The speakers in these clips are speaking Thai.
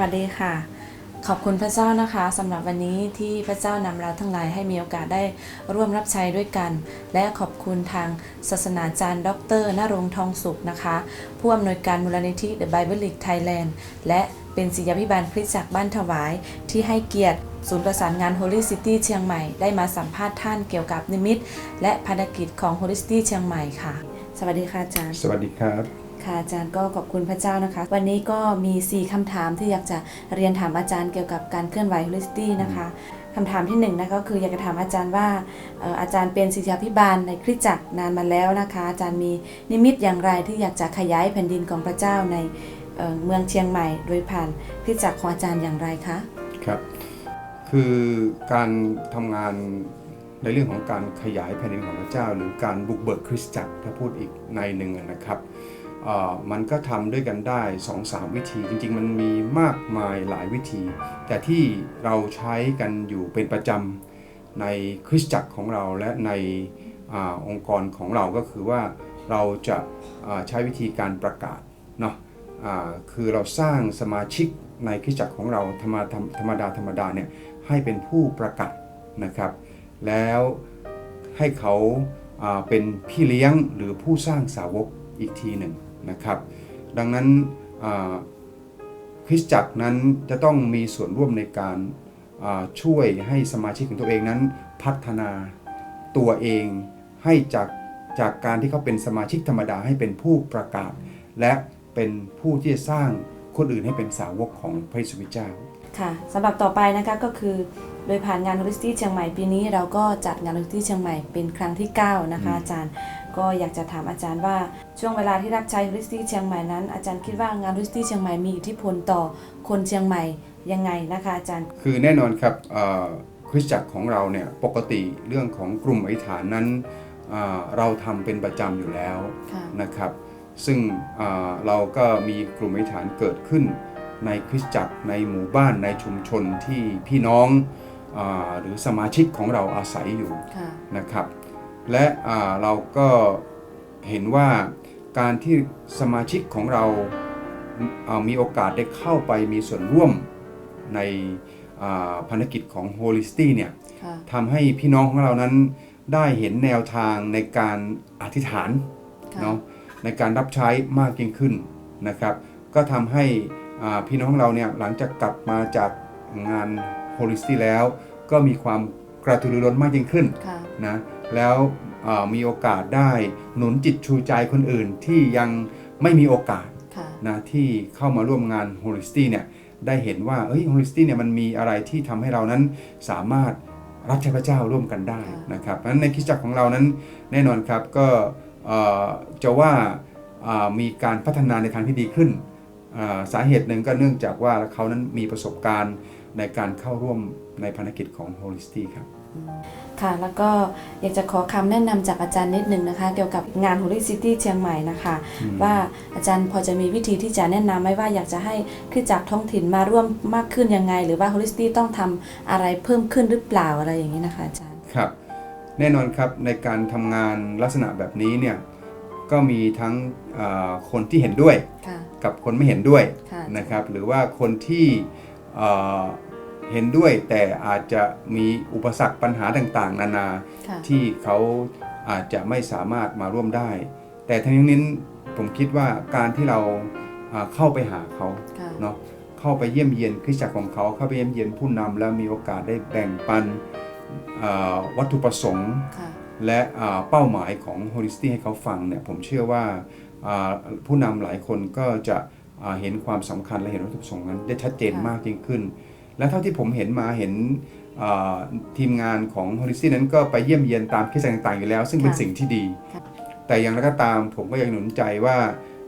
วัสดีค่ะ ขอบคุณพระเจ้านะคะสำหรับวันนี้ที่พระเจ้านำเราทั้งหลายให้มีโอกาสได้ร่วมรับใช้ด้วยกัน และขอบคุณทางศาสนาจารย์ ดรนรงทองสุขนะคะ ผู้อำนวยการมูลนิธิ The Bible League Thailand และเป็นศิษยาภิบาลคริสตจักรบ้านถวาย ที่ให้เกียรติศูนย์ประสานงาน Holy City เชียงใหม่ได้มาสัมภาษณ์ท่านเกี่ยวกับนิมิต และภารกิจของ Holy City เชียงใหม่ค่ะ สวัสดีค่ะอาจารย์ สวัสดีครับ ค่ะอาจารย์ก็ขอบคุณพระเจ้านะคะ วันนี้ก็มี 4คำถามที่อยากจะเรียนถามอาจารย์เกี่ยวกับการเคลื่อนไหว Holisty นะคะคำถามที่1นงนะคะก็คืออยากจะถามอาจารย์ว่าอาจารย์เป็นศิษยาภิบาลในคริสตจักรนานมาแล้วนะคะ อาจารย์มีนิมิตอย่างไรที่อยากจะขยายแผ่นดินของพระเจ้าในเเมืองเชียงใหม่ โดยผ่านคริสตจักรของอาจารย์อย่างไรคะครับคือการทำงานในเรื่องของการขยายแผ่นดินของพระเจ้า หรือการบุกเบิกคริสตจักรถ้าพูดอีกในหนึ่งนะครับ มันก็ทำด้วยกันได้ 2-3 วิธี จริง ๆ มันมีมากมายหลายวิธี แต่ที่เราใช้กันอยู่เป็นประจำในคริสตจักรของเราและในอองค์กรของเราก็คือว่าเราจะาใช้วิธีการประกาศเนาะคือเราสร้างสมาชิกในคริสตจักรของเราธรรมดาธรรมดาธรรมดาเนี่ยให้เป็นผู้ประกาศนะครับ แล้วให้เขาาเป็นพี่เลี้ยงหรือผู้สร้างสาวกอีกทีหนึ่ง นะครับ ดังนั้นอ่าคริสตจักรนั้นจะต้องมีส่วนร่วมในการอ่าช่วยให้สมาชิกของตัวเองนั้นพัฒนาตัวเองให้จากจากการที่เขาเป็นสมาชิกธรรมดาให้เป็นผู้ประกาศ และเป็นผู้ที่จะสร้างคนอื่นให้เป็นสาวกของพระเยซูคริสต์เจ้าค่ะสำหรับต่อไปนะคะก็คือโดยผ่านงาน Holisty เชียงใหม่ปีนี้เราก็จัดงาน Holisty เชียงใหม่เป็นครั้งที่ 9 นะคะอาจารย์ ก็อยากจะถามอาจารย์ว่าช่วงเวลาที่รับใช้ Holisty เชียงใหม่นั้น อาจารย์คิดว่างาน Holisty เชียงใหม่มีอิทธิพลต่อคนเชียงใหม่ยังไงนะคะอาจารย์ คือแน่นอนครับเอ่อคริสตจักรของเราเนี่ยปกติเรื่องของกลุ่มอธิษฐานนั้นเอ่อเราทำเป็นประจำอยู่แล้วค่ะนะครับ ซึ่งเอ่อเราก็มีกลุ่มอธิษฐานเกิดขึ้น ในคริสตจักรในหมู่บ้านในชุมชนที่พี่น้องเออหรือสมาชิกของเราอาศัยอยู่ค่ะนะครับ และอ่าเราก็เห็นว่าการที่สมาชิกของเราอ่ามีโอกาสได้เข้าไปมีส่วนร่วมในอ่าภารกิจของ Holisty เนี่ยค่ะทำให้พี่น้องของเรานั้นได้เห็นแนวทางในการอธิษฐานค่ะเนาะในการรับใช้มากยิ่งขึ้นนะครับ ก็ทำให้อ่าพี่น้องเราเนี่ยหลังจากกลับมาจากงาน Holisty แล้ว ก็มีความกระตือรือร้นมากยิ่งขึ้นค่ะนะ แล้วเอ่อมีโอกาสได้หนุนจิตชูใจคนอื่นที่ยังไม่มีโอกาสค่ะนะที่เข้ามาร่วมงาน Holisty เนี่ยได้เห็นว่าเอ้ย Holisty เนี่ยมันมีอะไรที่ทำให้เรานั้นสามารถรับใช้พระเจ้าร่วมกันได้ค่ะนะครับเพราะฉะนั้นในคริสตจักรของเรานั้นแน่นอนครับก็เอ่อจะว่าอ่ามีการพัฒนาในทางที่ดีขึ้นอ่าสาเหตุหนึ่งก็เนื่องจากว่าเขานั้นมีประสบการณ์ในการเข้าร่วมในภารกิจของ Holisty ครับ ค่ะ แล้วก็อยากจะขอคำแนะนำจากอาจารย์นิดนึงนะคะ เกี่ยวกับงาน Holy City เชียงใหม่นะคะ ว่าอาจารย์พอจะมีวิธีที่จะแนะนำไหมว่าอยากจะให้คริสตจักรท้องถิ่นมาร่วมมากขึ้นยังไง หรือว่า Holy City ต้องทำอะไรเพิ่มขึ้นหรือเปล่าอะไรอย่างนี้นะคะอาจารย์ครับ แน่นอนครับในการทำงานลักษณะแบบนี้เนี่ยก็มีทั้งเอ่อคนที่เห็นด้วยค่ะกับคนไม่เห็นด้วยค่ะนะครับ หรือว่าคนที่ เอ่อเห็นด้วยแต่อาจจะมีอุปสรรคปัญหาต่างๆ นานาค่ะที่เขาอาจจะไม่สามารถมาร่วมได้ แต่ทั้งนี้นั้นผมคิดว่าการที่เราอ่าเข้าไปหาเขาค่ะเนาะเข้าไปเยี่ยมเยียนคริสตจักรของเขาเข้าไปเยี่ยมเยียนผู้นำแล้วมีโอกาสได้แบ่งปันเอ่อวัตถุประสงค์ค่ะและอ่าเป้าหมายของ Holisty ให้เขาฟังเนี่ยผมเชื่อว่าอ่าผู้นำหลายคนก็จะอ่าเห็นความสำคัญและเห็นวัตถุประสงค์นั้นได้ชัดเจนค่ะมากยิ่งขึ้น และเท่าที่ผมเห็นมาเห็นอ่าทีมงานของ Holisty นั้นก็ไปเยี่ยมเยียนตามคริสตจักรต่างๆอยู่แล้ว ซึ่งเป็นค่ะสิ่งที่ดีค่ะแต่อย่างไรก็ตามผมก็ยังหนุนใจว่า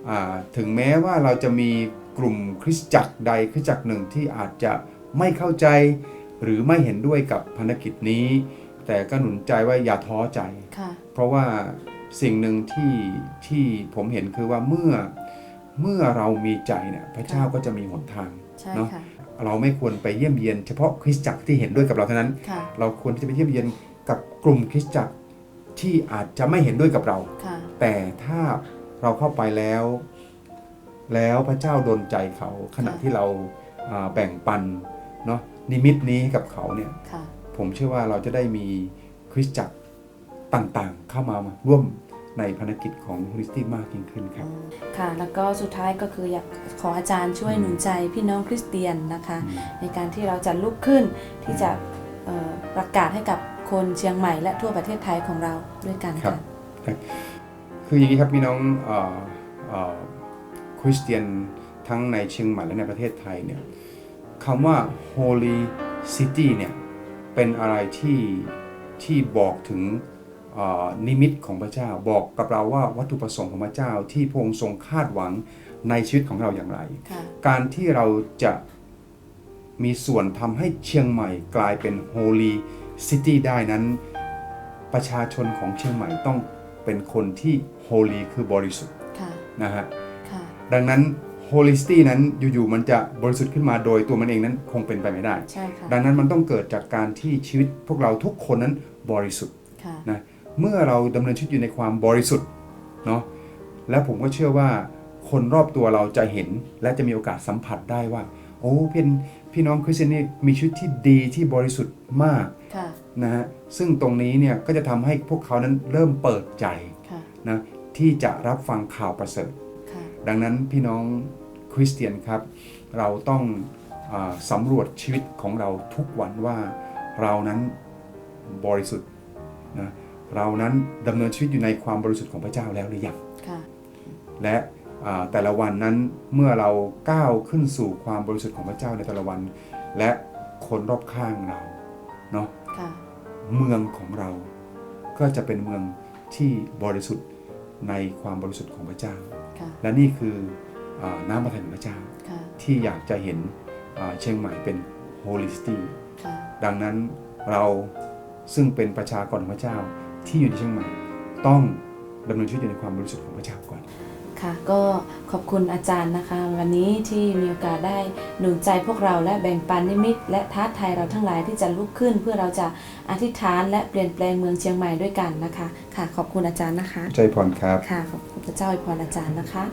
อ่าถึงแม้ว่าเราจะมีกลุ่มคริสตจักรใดคริสตจักรหนึ่งที่อาจจะไม่เข้าใจ หรือไม่เห็นด้วยกับภารกิจนี้ แต่ก็หนุนใจว่าอย่าท้อใจค่ะเพราะว่าสิ่งหนึ่งที่ที่ผมเห็นคือว่าเมื่อเมื่อเรามีใจเนี่ยพระเจ้าก็จะมีหนทางใช่เนาะค่ะ เราไม่ควรไปเยี่ยมเยียนเฉพาะคริสตจักรที่เห็นด้วยกับเราเท่านั้นค่ะเราควรที่จะไปเยี่ยมเยียนกับกลุ่มคริสตจักรที่อาจจะไม่เห็นด้วยกับเราค่ะแต่ถ้าเราเข้าไปแล้ว แล้วพระเจ้าดลใจเขาขณะค่ะที่เราอ่าแบ่งปันเนาะนิมิตนี้ให้กับเขาเนี่ยค่ะผมเชื่อว่าเราจะได้มีคริสตจักรต่างๆ เข้ามาร่วม ในภารกิจของคริสตี้มากยิ่งขึ้นครับ ค่ะ แล้วก็สุดท้ายก็คืออยากขออาจารย์ช่วยหนุนใจพี่น้องคริสเตียนนะคะ ในการที่เราจะลุกขึ้นที่จะเอ่อประกาศให้กับคนเชียงใหม่และทั่วประเทศไทยของเราด้วยกันครัค่ะบคืออย่างนี้ครับพี่น้องเอ่อเอ่อคริสเตียนทั้งในเชียงใหม่และในประเทศไทยเนี่ยคำว่า Holy City เนี่ยเป็นอะไรที่ที่บอกถึงเอ่อ นิมิตของพระเจ้าบอกกับเราว่าวัตถุประสงค์ของพระเจ้าที่พระองค์ทรงคาดหวังในชีวิตของเราอย่างไรค่ะการที่เราจะมีส่วนทำให้เชียงใหม่กลายเป็น Holy City ได้นั้น ประชาชนของเชียงใหม่ต้องเป็นคนที่ Holy คือบริสุทธิ์ค่ะนะฮะค่ะดังนั้น Holy City นั้นอยู่ๆมันจะบริสุทธิ์ขึ้นมาโดยตัวมันเองนั้นคงเป็นไปไม่ได้ใช่ค่ะดังนั้นมันต้องเกิดจากการที่ชีวิตพวกเราทุกคนนั้นบริสุทธิ์ค่ะนะ เมื่อเราดำเนินชีวิตอยู่ในความบริสุทธิ์เนาะและผมก็เชื่อว่าคนรอบตัวเราจะเห็นและจะมีโอกาสสัมผัสได้ว่า โอ้เป็นพี่น้องคริสเตียนนี่มีชีวิตที่ดีที่บริสุทธิ์มากค่ะนะฮะซึ่งตรงนี้เนี่ยก็จะทำให้พวกเขานั้นเริ่มเปิดใจค่ะนะที่จะรับฟังข่าวประเสริฐค่ะดังนั้นพี่น้องคริสเตียนครับ เราต้องอาสำรวจชีวิตของเราทุกวันว่าเรานั้นบริสุทธิ์นะ เรานั้นดำเนินชีวิตอยู่ในความบริสุทธิ์ของพระเจ้าแล้วหรือยังค่ะและอ่าแต่ละวันนั้นเมื่อเราก้าวขึ้นสู่ความบริสุทธิ์ของพระเจ้าในแต่ละวัน และคนรอบข้างเราเนาะค่ะเมืองของเราก็จะเป็นเมืองที่บริสุทธิ์ในความบริสุทธิ์ของพระเจ้าค่ะและนี่คืออาน้ำพระทัยของพระเจ้าค่ะที่อยากจะเห็นอ่าเชียงใหม่เป็น Holy City ค่ะดังนั้นเราซึ่งเป็นประชากรของพระเจ้า ที่อยู่ในเชียงใหม่ต้องดำเนินชีวิตอยู่ในความบริสุทธิ์ของพระเจ้าก่อน ค่ะ ก็ขอบคุณอาจารย์นะคะ วันนี้ที่มีโอกาสได้หนุนใจพวกเราและแบ่งปันนิมิต และท้าทายเราทั้งหลายที่จะลุกขึ้น เพื่อเราจะอธิษฐานและเปลี่ยนแปลงเมืองเชียงใหม่ด้วยกันนะคะ ค่ะ ขอบคุณอาจารย์นะคะ ใจพรครับ ค่ะขอบคุณพระเจ้าอวยพรอาจารย์นะคะ